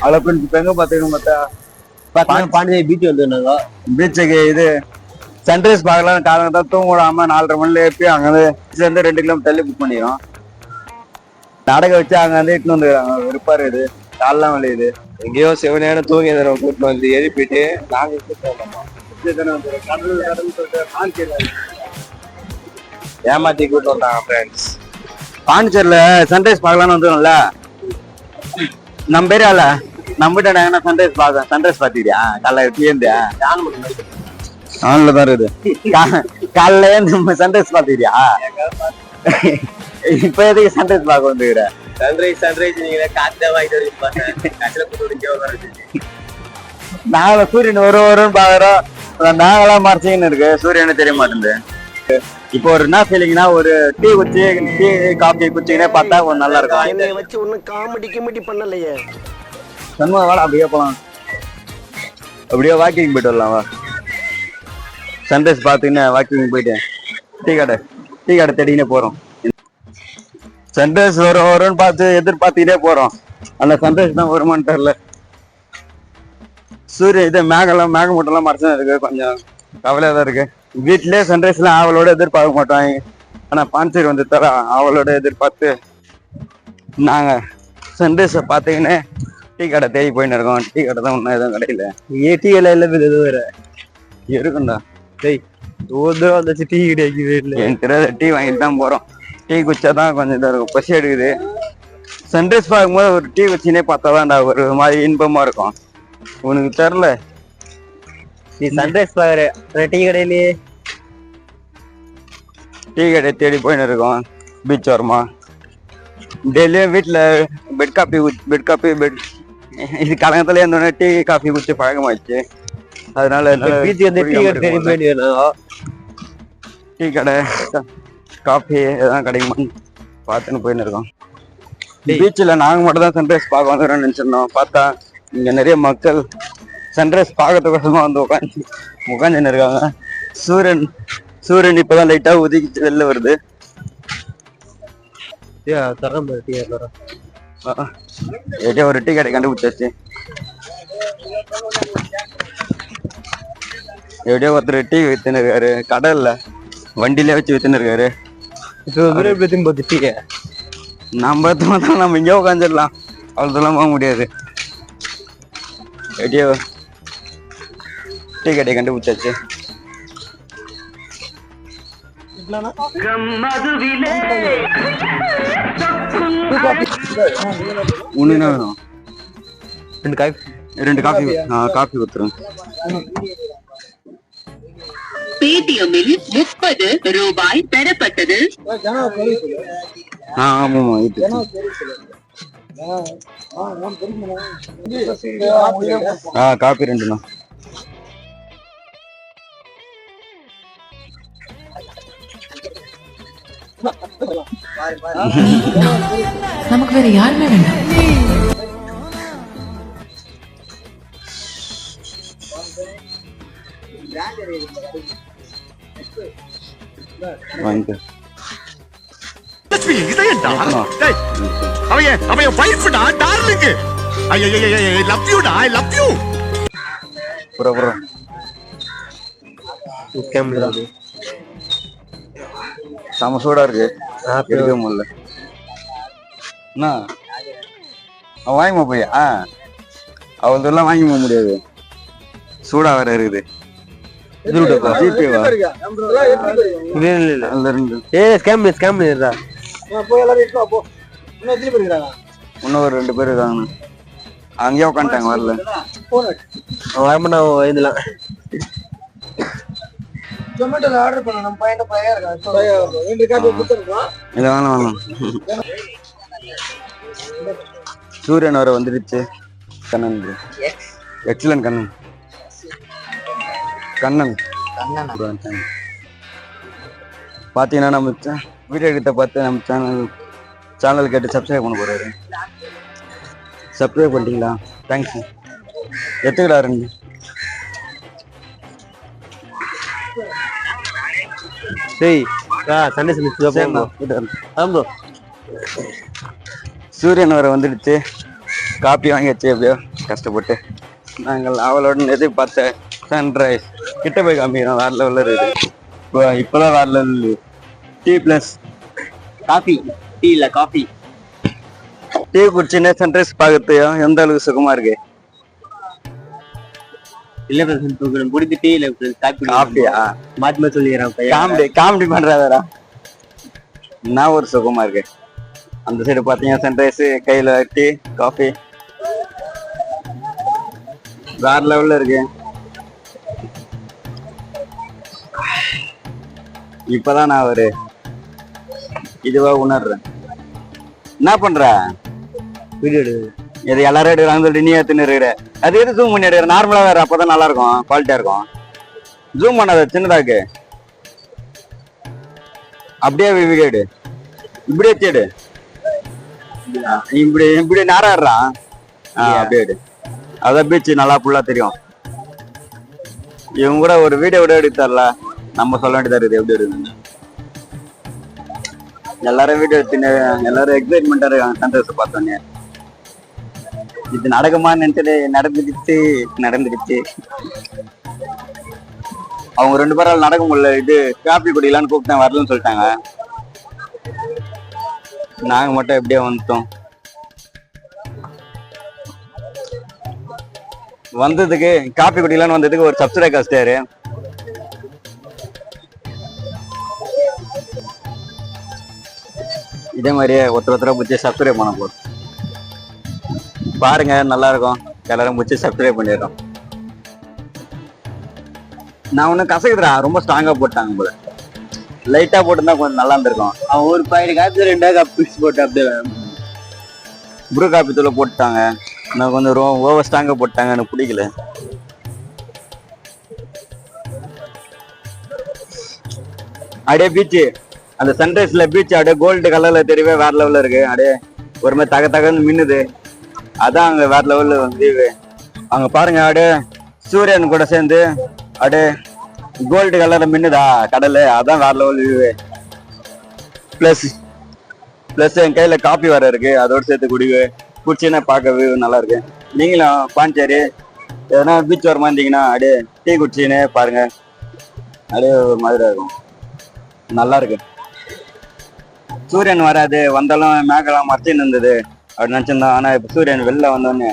அவ்வளோ ஃப்ரெண்ட்ஸ் இப்போ எங்கே பார்த்துக்கணும் பார்த்தா? பார்த்தா பாண்டிச்சேரி பீச் வந்துருந்தாங்க. பீச்சுக்கு இது சன்ரைஸ் பார்க்கலாம் காலங்க தான் தூங்க விடாம நாலரை மணில ஏப்பி அங்க இருந்து ரெண்டு கிலோமீட்டர் தள்ளி புக் பண்ணிடும் நடக்க வச்சு அங்க வந்து இட்டுன்னு வந்துக்கிறாங்க வெறுப்பாரு இது. கால்லாம் வலியுது. எங்கேயோ சிவனையான தூங்கி தரம் கூட்டு வந்து எழுப்பிட்டு நாங்க கூட்டு வந்தோம் ஏமாத்தி கூட்டு வந்தாங்க ஃப்ரெண்ட்ஸ் பாண்டிச்சேரியில சன்ரைஸ் பார்க்கலாம்னு வந்துடும்ல நம்ம ஏரியால? நம்ம வீட்டாங்க சன்ரைஸ் பார்க்க சன்ரைஸ் பார்த்துக்கிறியா காலைல எப்படி ஆன்ல தான் இருக்குது காலைல நம்ம சன்ரைஸ் பார்த்துக்கிறியா இப்ப எதுக்கு சன்ரைஸ் பார்க்க வந்துக்கிற சன்ரைஸ் சன்ரைஸ் நீங்க வாங்கிட்டு காத்துல கூட்டு நாங்கள சூரியன் ஒரு வரும்னு பாக்குறோம். நாங்களாம் மறைச்சிங்கன்னு இருக்கு. சூரியனு தெரிய மாட்டேங்குது. இப்போ ஒரு என்ன ஃபீலிங்னா ஒரு டீ குச்சி டீ காஃபி குச்சிங்கனே பார்த்தா கொஞ்சம் நல்லா இருக்கும். வச்சு ஒன்னும் காமெடி கிமெடி பண்ணலையே. சண்முகம் வாடா அப்படியே போலாம். அப்படியே வாக்கிங் போயிட்டு வரலாம் வா. சன்ரைஸ் பார்த்துக்கின்னு வாக்கிங் போயிட்டு டீ கடை டீ கடை தேடிக்கினே போறோம். சன்ரைஸ் வரும் வரும்னு பார்த்து எதிர்பார்த்துக்கிட்டே போறோம். அந்த சன்ரைஸ் தான் வருமான்னு தெரில சூரியன் இது மேகம்லாம் மேகமூட்டம்லாம் மறைச்சு இருக்கு. கொஞ்சம் கவலையாக தான் இருக்கு. வீட்லயே சன்ரைஸ்லாம் ஆவலோட எதிர்பார்க்க மாட்டோம். ஆனா பாண்டிச்சேரி வந்து தர அவளோட எதிர்பார்த்து நாங்க சன்ரைஸை பார்த்தீங்கன்னா டீ கடை தேடி போயின்னு இருக்கோம். டீ கடை தான் ஒன்றும் எதுவும் கடையில. ஏடிஎல் இல்ல இது வேற. இருக்கும்டா. டேய் ஒரு தடவை வந்துச்சு டீ கிடைக்குது இல்ல. எனக்கு தெரியாத டீ வாங்கிட்டு தான் போறோம். டீ குச்சா தான் கொஞ்சம் இதாக இருக்கும். பசி எடுக்குது. சன்ரைஸ் பார்க்கும்போது ஒரு டீ குச்சினே பார்த்தா தான்டா ஒரு மாதிரி இன்பமா இருக்கும். உனக்கு தெரில நீ சன்ரைஸ் பாக்குற டீ கடையிலேயே டீ கடை தேடி போயின்னு இருக்கோம். பீச் ஓரமா. டெய்லியும் வீட்டில் bed coffee bed coffee bed இது கலங்கத்துல இருந்தோடனே டீ காஃபி குடிச்சு பழக்கமாயிடுச்சு. அதனால பீச் வந்து டீ கடை டீ கடை காஃபி எதாவது கிடைக்குமான்னு பார்த்துன்னு போயின்னு இருக்கோம். பீச்சில் நாங்கள் மட்டும் தான் சன்ரைஸ் பார்க்க வந்துடுறோம்னு நினச்சிருந்தோம். பார்த்தா இங்கே நிறைய மக்கள் சன்ரைஸ் பார்க்கறதுக்கோசமா வந்து உட்காந்து உட்காந்துன்னு இருக்காங்க. சூரியன் சூரியன் இப்போதான் லைட்டாக உதிக்கிச்சு வெளில வருது. தரம் டீ தரம் எப்படியோ ஒரு டீ கடை கண்டுபிடிச்சாச்சு. எப்படியோ ஒருத்தர் டீ வித்துன்னு இருக்காரு கடை இல்ல வண்டியில வச்சு வித்துன்னு இருக்காரு இப்போ பார்த்து டீ நம்ம தான் நம்ம இங்கே உட்காந்துடலாம் அவ்வளோ தூரம் போக முடியாது. எப்படியோ டீ கடை கண்டுபிடிச்சாச்சு. ஒன்று என்ன வேணும்? ரெண்டு காஃபி காஃபி கொடுத்துருங்க. பேடிஎம்மில் முப்பது ரூபாய் பெறப்பட்டது. ஆ ஆமாம்மா இது. ஆ காப்பி ரெண்டுண்ணா. நமக்கு வேற யாருமே வேண்டாம் வாங்கிக்க லட்சுமி இதயண்டா அவன் அவன் வைஃப்டா டார்லிங் ஐயோ லவ் யூ டா ஐ லவ் யூ செம சூடா இருக்கு. எடுக்க முடியல என்ன வாங்கிமா போய் ஆ. அவள்தெல்லாம் வாங்கி போக முடியாது. சூடா வேற இருக்குது. ஜிபே வா. இல்ல இல்ல இல்ல அதுல இருந்து. ஏ ஸ்கேம் ஸ்கேம் இதெல்லாம் இல்ல வேணாம் வேணாம் சூரியன் வர வந்துடுச்சு. கண்ணன். எக்ஸலன்ட் கண்ணன். கண்ணன். கண்ணன்? பார்த்தீங்கன்னா நம்ம வீடியோ கிட்ட பார்த்து நம்ம சேனல் சேனல் கேட்டு சப்ஸ்கிரைப் பண்ண போறாரு. சப்ஸ்கிரைப் பண்ணிட்டீங்களா? தேங்க்ஸ் எத்துக்கடா ஆ சண்டே. ஆம் ப்ரோ சூரியன் வர வந்துடுச்சு. காப்பி வாங்கியாச்சு எப்படியோ. கஷ்டப்பட்டு. நாங்கள் அவளுடன் எதிர்பார்த்த சன்ரைஸ் கிட்ட போய் காமிக்கிறோம் வேற லெவலில் இருக்குது. இப்போ இப்போதான் வேற level tea plus coffee tea இல்ல காஃபி டீ குடிச்சுன்னு சன்ரைஸ் பார்க்கறது எந்த அளவுக்கு சுகமா இருக்கு? இல்ல பிரதர் குடித்து டீ இல்ல காஃபி காஃபியா மாத்தி சொல்லிடுறேன் காமெடி காமெடி பண்றாதடா. என்ன ஒரு சுகமா இருக்கு? அந்த சைடு பாத்தீங்கன்னா சன்ரைஸ் கையில டீ காஃபி வேற லெவல்ல இருக்கு. இப்பதான் நான் ஒரு இதுவா உணர்றேன். என்ன பண்ற? வீடியோ எடு. இது எல்லாரும் எடுக்கிறாங்க சொல்லிட்டு நீ எடுத்துன்னு இருக்கிற. அது எது ஜூம் பண்ணி எடுக்கிற? நார்மலா வேற அப்பதான் நல்லா இருக்கும் குவாலிட்டியா இருக்கும். ஜூம் பண்ணாத சின்னதாக்கு அப்படியே எடு இப்படியே ஆ, இப்படி இப்படி நேரம் ஆ, அப்படியே அதான் பீச் நல்லா ஃபுல்லா தெரியும். இவங்க கூட ஒரு வீடியோ விட எடுத்து தரல. நம்ம சொல்ல வேண்டியதா இருக்குது. எப்படி இருக்குன்னு எல்லாரும் வீடியோ எடுத்துன்னு எல்லாரும் எக்ஸைட்மெண்டா இருக்காங்க. சந்தோஷம் பார்த்தோன்னே இது நடக்குமான்னு நினைச்சது நடந்துடுச்சு நடந்துடுச்சு அவங்க ரெண்டு பேரால் நடக்க முடியல இது காப்பி குடிக்கலான்னு கூப்பிட்டேன் வரலன்னு சொல்லிட்டாங்க. நாங்க மட்டும் எப்படியே வந்துட்டோம். வந்ததுக்கு காப்பி குடிக்கலான்னு வந்ததுக்கு ஒரு சப்சிடை கஷ்டாரு இதே மாதிரியே ஒருத்தர் ஒருத்தரை பிடிச்சி சப்ஸ்கிரைப் பண்ண போறோம். பாருங்க நல்லா இருக்கும் எல்லாரும் பிடிச்சி சப்ஸ்கிரைப் பண்ணிடுறோம். நான் ஒன்றும் கசக்குதுடா ரொம்ப ஸ்ட்ராங்கா போட்டாங்க போல. லைட்டா போட்டிருந்தா கொஞ்சம் நல்லா இருந்திருக்கும். அவன் ஒரு பாக்கெட் காப்பி ரெண்டா கப் பிக்ஸ் போட்டு அப்படியே ப்ரூ காப்பி தூளை போட்டுட்டாங்க. நான் கொஞ்சம் ரோ ஓவர் ஸ்ட்ராங்கா போட்டாங்க எனக்கு பிடிக்கல. அப்படியே பீச்சு அந்த சன்ரைஸ்ல பீச் அப்படியே கோல்டு கலர்ல தெரியவே வேற லெவல்ல இருக்கு. அப்படியே ஒரு மாதிரி தக தகன்னு மின்னுது. அதான் அங்க வேற லெவல்ல வந்து அங்க பாருங்க அப்படியே சூரியன் கூட சேர்ந்து அப்படியே கோல்டு கலர்ல மின்னுதா கடல் அதான் வேற லெவல் வியூ பிளஸ் பிளஸ் என் கையில காப்பி வர இருக்கு அதோட சேர்த்து குடிவு. குடிச்சுன்னா பார்க்க வியூ நல்லா இருக்கு. நீங்களும் பாஞ்சேரி எதனா பீச் வரமா இருந்தீங்கன்னா அப்படியே டீ குடிச்சின்னு பாருங்க. அப்படியே ஒரு மாதிரி இருக்கும். நல்லா இருக்கு. சூரியன் வராது வந்தாலும் மேகலாம் மறைச்சின்னு இருந்தது. அப்படி நினச்சிருந்தோம் ஆனா இப்ப சூரியன் வெளில வந்தோடனே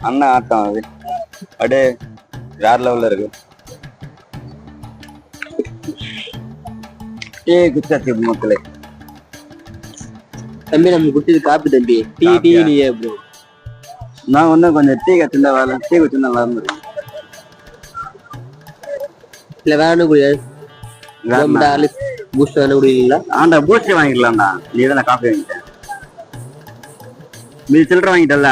அண்ணன் ஆட்டம் அது. அப்படியே வேற லெவல்ல இருக்கு. டீ குச்சாச்சு மக்களே. தம்பி நம்ம குடிச்சது காப்பி தம்பி. Tea tea? நீயே ப்ரோ நான் வந்து கொஞ்சம் டீ கச்சிருந்தா வேலை டீ நல்லா இருந்திருக்கும் இல்ல வேற என்ன குடியாது பூஸ்ட் வேணும் குடிக்கிறீங்களா? ஆண்டா பூஸ்ட் வாங்கிக்கலாம்டா. நீ தானே காஃபி வாங்கிட்ட. நீ சில்லற வாங்கிட்டல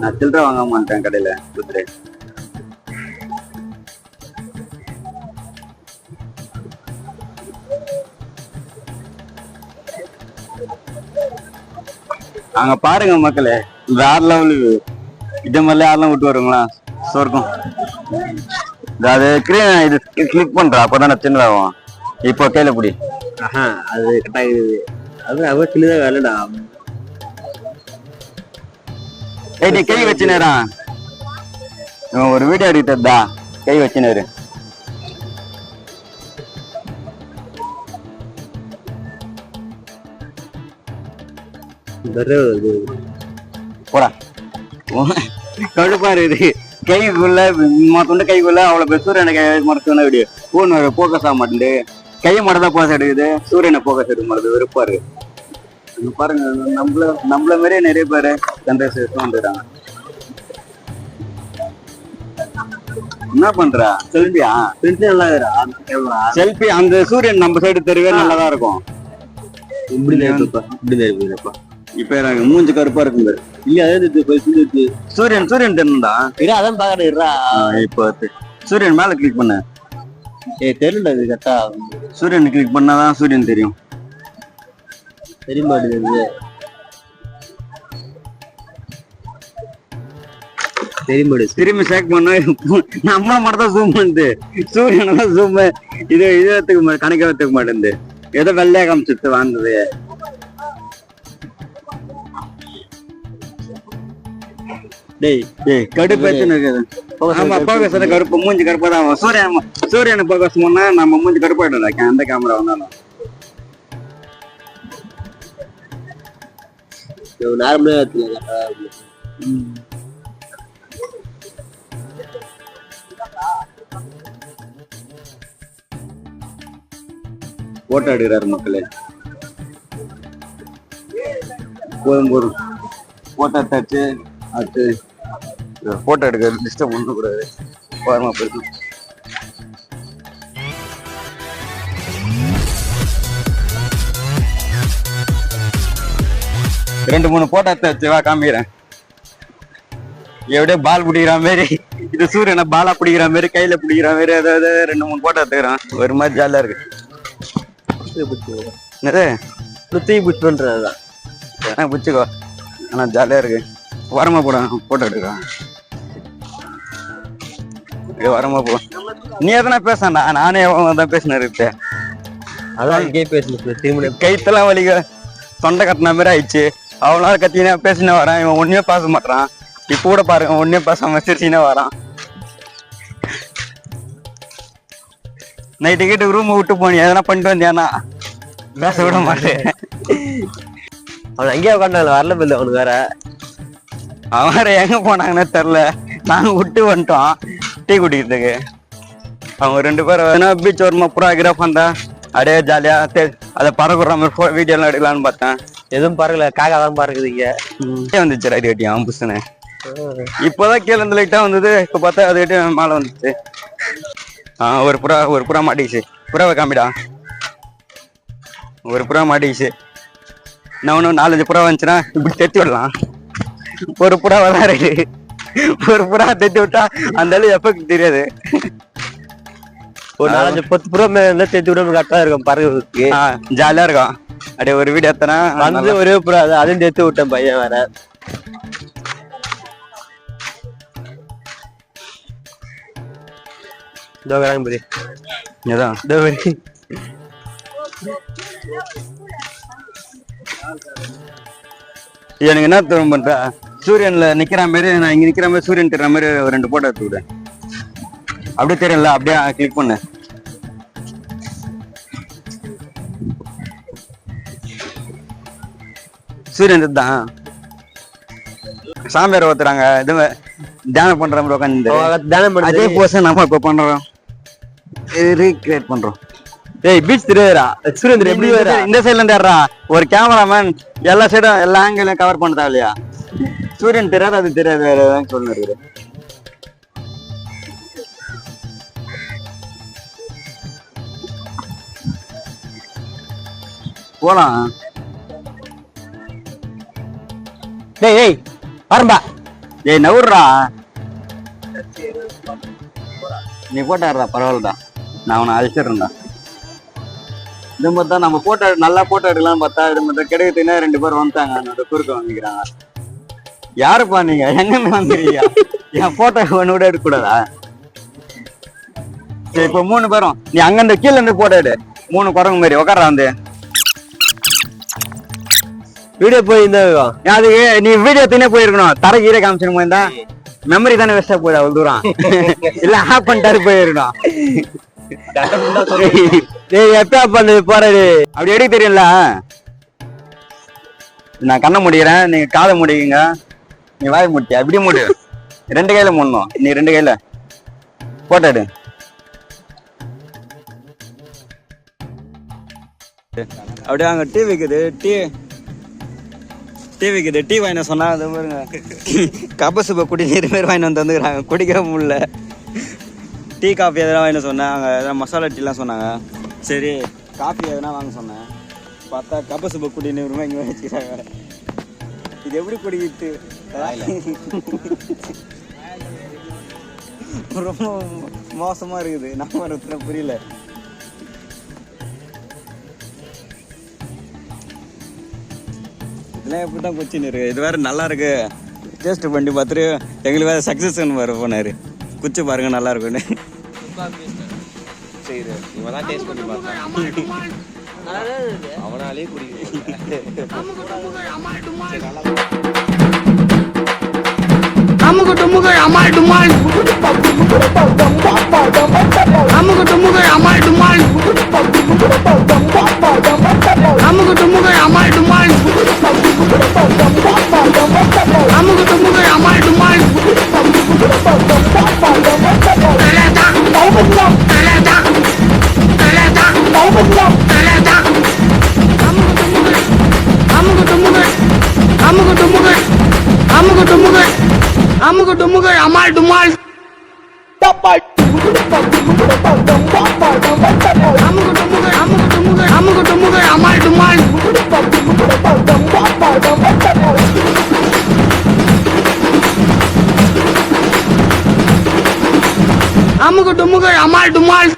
நான் சில்லற வாங்க மாட்டேன் கடையில குதிரை அங்க பாருங்க மக்களே வேற லெவலு இதே. மாதிரிலாம் யாரெல்லாம் விட்டு வருங்களா? சொர்க்கம். அது கிரீன் இது கிளிக் பண்றா அப்பதான் சின்னதாகும். இப்போ கையில பிடி. ஆஹா அது கட்டாயிருது இருக்குது அது அவ சின்னதா வேலைடா. ஏய் நீ கை வச்சுனேரா இவன் ஒரு வீடியோ எடுத்ததா கை வச்சுனேரு. போடா. கடுப்பா இருக்குது கைக்குள்ள மொத்தம் கைக்குள்ள அவ்வளவு பேர் சூரியனை கை மறக்கணும் இப்படி பூன் போக்கஸ் ஆக மாட்டேங்குது. கையை மட்டும் தான் போக்கஸ் எடுக்குது. சூரியனை போக்கஸ் எடுக்க மாட்டேது வெறுப்பா இருக்கு. இங்க பாருங்க நம்மள நம்மள மாதிரியே நிறைய பேர் சந்தோஷம் வந்துடுறாங்க என்ன பண்ற? செல்ஃபியா ஃப்ரெண்ட்ஸ் நல்லா செல்ஃபி அந்த சூரியன் நம்ம சைடு தெரியவே நல்லதா இருக்கும். இப்படி இருக்குப்பா இப்படி தான் இருக்குப்பா இப்ப எனக்கு மூஞ்சி கருப்பா இருக்கும் பாரு. இல்ல அதாவது சூரியன் சூரியன் தெரியணும்டா. இரு அதான் பாக்குறேன் இப்போ சூரியன் மேல கிளிக் பண்ணு. ஏ தெரியல இது கரெக்டா சூரியன் கிளிக் பண்ணாதான் சூரியன் தெரியும். தெரிய மாட்டேங்குது தெரிய மாட்டேங்குது திரும்பி சேக் பண்ண. நம்மள மட்டும் தான் ஜூம் பண்ணுது. சூரியனெல்லாம் ஜூம் இது இது எடுத்துக்க கணக்க எடுத்துக்க மாட்டேங்குது. ஏதோ வெள்ளையா காமிச்சிட்டு வாழ்ந்தது. டேய் ஏய் கடுப்பேச்சுன்னு இருக்குது? ஆமா கருப்பு மூஞ்சி கருப்பா தான். சூரியன் சூரியன் போக்கஸ் முன்னா நம்ம மூஞ்சி கருப்பாயிடும்ல அந்த கேமரா வந்தாலும். நார்மலா எடுத்துக்கலாம் போட்டோ எடுக்கிறாரு மக்களே. போதும் போதும் போட்டோ எடுத்தாச்சு. அடுத்து ஃபோட்டோ எடுக்க டிஸ்டர்ப் பண்ணக்கூடாது ஓரமா போயிடும் ரெண்டு மூணு போட்டோ எடுத்தாச்சு வா காமிக்கிறேன். எப்படியோ பால் பிடிக்கிற மாதிரி. இது சூரியனை பாலா பிடிக்கிற மாதிரி கையில பிடிக்கிற மாதிரி அதாவது ரெண்டு மூணு போட்டோ எடுத்துக்கிறான். ஒரு மாதிரி ஜாலியா இருக்கு. என்னது? தூக்கி புஷ் பண்றதுதான் பிடிச்சிக்கோ. ஆனா ஜாலியா இருக்கு. வரமா போட போட்டோ எடுக்கலாம் ஏய், வரமா போ. நீ எதனா பேசண்டா நானே தான் பேசினாரு இப்ப அதான் பேசணும் கைத்தெல்லாம் வலிக்க. தொண்டை கட்டின மாதிரி ஆயிடுச்சு. அவனால கத்தினா பேசினே வரான். இவன் ஒண்ணுமே பேச மாட்டான் இப்ப கூட பாருங்க ஒண்ணுமே பேசாம சிரிச்சினே வரான். நைட்டு கிட்ட ரூம் விட்டு போனி எதனா பண்ணிட்டு வந்தியானா? பேச விட மாட்டேன். அவன் அங்கேயே உட்காந்தால வரல பில்ல அவனுக்கு வேற. அவன் வேற எங்க போனாங்கன்னு தெரியல. நாங்க விட்டு வந்துட்டோம். டீ குடிக்கிறதுக்கு. அவங்க ரெண்டு பேரும் வேணா பீச் ஒரு புறா கிராஃப் வந்தா அப்படியே ஜாலியா அதை பறக்குற மாதிரி வீடியோ எல்லாம் எடுக்கலாம்னு பார்த்தேன். எதுவும் பறக்கல காக்கா தான் பறக்குது இங்க. கீழே வந்துச்சு ரைட் கட்டி அவன் புசுனு இப்போதான் கீழே இருந்து லைட்டா வந்தது இப்ப பார்த்தா அது கட்டி மேல வந்துச்சு. ஒரு புறா ஒரு புறா மாட்டிக்கிச்சு. புறாவை காமிடா. ஒரு புறா மாட்டிக்கிச்சு. நான் ஒன்றும் நாலஞ்சு புறா வந்துச்சுன்னா இப்படி தைச்சு விடலாம். ஒரு புறாவை தான் இருக்கு. ஒரு புறா தைச்சு விட்டா அந்த அளவு எஃபெக்ட் தெரியாது. ஒரு நாலஞ்சு பத்து புறா மேல தேத்தி விட கரெக்டா இருக்கும் ஆ, ஜாலியா இருக்கும். அப்படியே ஒரு வீடியோ எத்தனா? வந்து ஒரே புறா அது அதையும் தேத்தி விட்டேன் பையன் வேற. இதோ வராங்க பாரு. இதான் இதோ பாரு. எனக்கு என்ன தோணும் பண்ற? சூரியன்ல நிக்கிற மாதிரி நான் இங்க நிக்கிற மாதிரி சூரியன் தெரிற மாதிரி ஒரு ரெண்டு போட்டோ எடுத்து விடு. அப்படியே தெரியல அப்படியே கிளிக் பண்ணு. சூரியன் தான் சாமியார் ஒருத்தராங்க இது தியானம் பண்ற மாதிரி உட்காந்து அவன் தானம் அதே பண்ணி போஸ் நம்ம இப்ப பண்றோம். ரீக்ரியேட் பண்றோம். ஏய் பீச் தெரியாதா சுரேந்திரன் எப்படி side- இந்த சைடுல இருந்து ஏறுறா. ஒரு கேமராமேன் எல்லா சைடும் எல்லா ஆங்கிளையும் கவர் பண்ண தேவையில்லையா சூரியன் தெரியாது அது தெரியாது வேற ஏதாவது சொல்லுறது போலாம். டேய் ஏய் வரம்பா. ஏய் நவுறா நீ போட்டாடுறா பரவாயில்லடா. நான் உன்னை அழிச்சிடுறேன்டா. இது மாதிரி தான் நம்ம போட்டோ நல்லா போட்டோ எடுக்கலாம்னு பார்த்தா இது மாதிரி கிடைக்குதுன்னா ரெண்டு பேரும் வந்துட்டாங்க. அந்த குறுக்க வாங்கிக்கிறாங்க. யாருப்பா நீங்க? எங்க வந்துருக்கியா என் போட்டோ ஒன்று கூட எடுக்கக்கூடாதா? சரி இப்போ மூணு பேரும் நீ அங்கேருந்து கீழே இருந்து போட்டோ எடு. மூணு குரங்கு மாதிரி உட்கார்றா வந்து. வீடியோ போய் இந்த அது நீ வீடியோ தினே போயிருக்கணும். தர கீழே காமிச்சிட்டு போயிருந்தா மெமரி தானே வேஸ்டா போகுது அவ்வளவு தூரம். இல்ல ஆஃப் பண்ணிட்டாரு போயிருக்கணும். எப்பா பண்ணது? போறாரு அப்படி எடுக்க தெரியும்ல? நான் கண்ணை முடிக்கிறேன். நீங்க காதை முடிக்குங்க. நீ வாய் முடிச்சு அப்படி முடி. ரெண்டு கையில முடணும். நீ ரெண்டு கையில. போட்டோ எடு. அப்படியே அங்க டீ வைக்குது டீ டிவிக்கு இது டீ வாங்கின சொன்னால் அது பாருங்க. கப்ப குடிநீர் பேர் வாங்கிட்டு வந்து வந்துக்கிறாங்க குடிக்க முடியல. டீ காஃபி எதனா வாங்கிட்டு சொன்னேன் அங்கே எதனா மசாலா டீலாம் சொன்னாங்க. சரி காஃபி எதனா வாங்க சொன்னேன். பார்த்தா கப்ப சுப்ப குடிநீர் இங்கே வச்சுக்கிறாங்க இது எப்படி குடிக்கிட்டு? ரொம்ப மோசமாக இருக்குது. நம்ம ஒருத்தர புரியல. இதெல்லாம் எப்படி தான் கொச்சின் இருக்கு இது வேற நல்லா இருக்கு டேஸ்ட் பண்ணி பார்த்துட்டு எங்களுக்கு வேற சக்ஸஸ் வர போனாரு குச்சி பாருங்க நல்லா இருக்குன்னு சரி இவன் தான் டேஸ்ட் பண்ணி பார்த்தான் அவனாலே குடிக்க ஆ அமுகு டுமுகள் அமால் டுமால் அமுகு டுமுகள் அமால் டுமால் அமுகு டுமுகள் அமால் டுமால் அமுகு டுமுகள் அமால் டுமால் தலதா தலதா தலதா தலதா அமுகு டுமுகள் அமுகு டுமுகள் அமுகு டுமுகள் அமுகு டுமுகு அமால் டுமால். டப்பால் அமுகு டுமுகு அமுகு டுமுகு அமுகு டுமுகு அமால் டுமால். அமுகு டுமுகு அமால் டுமால்.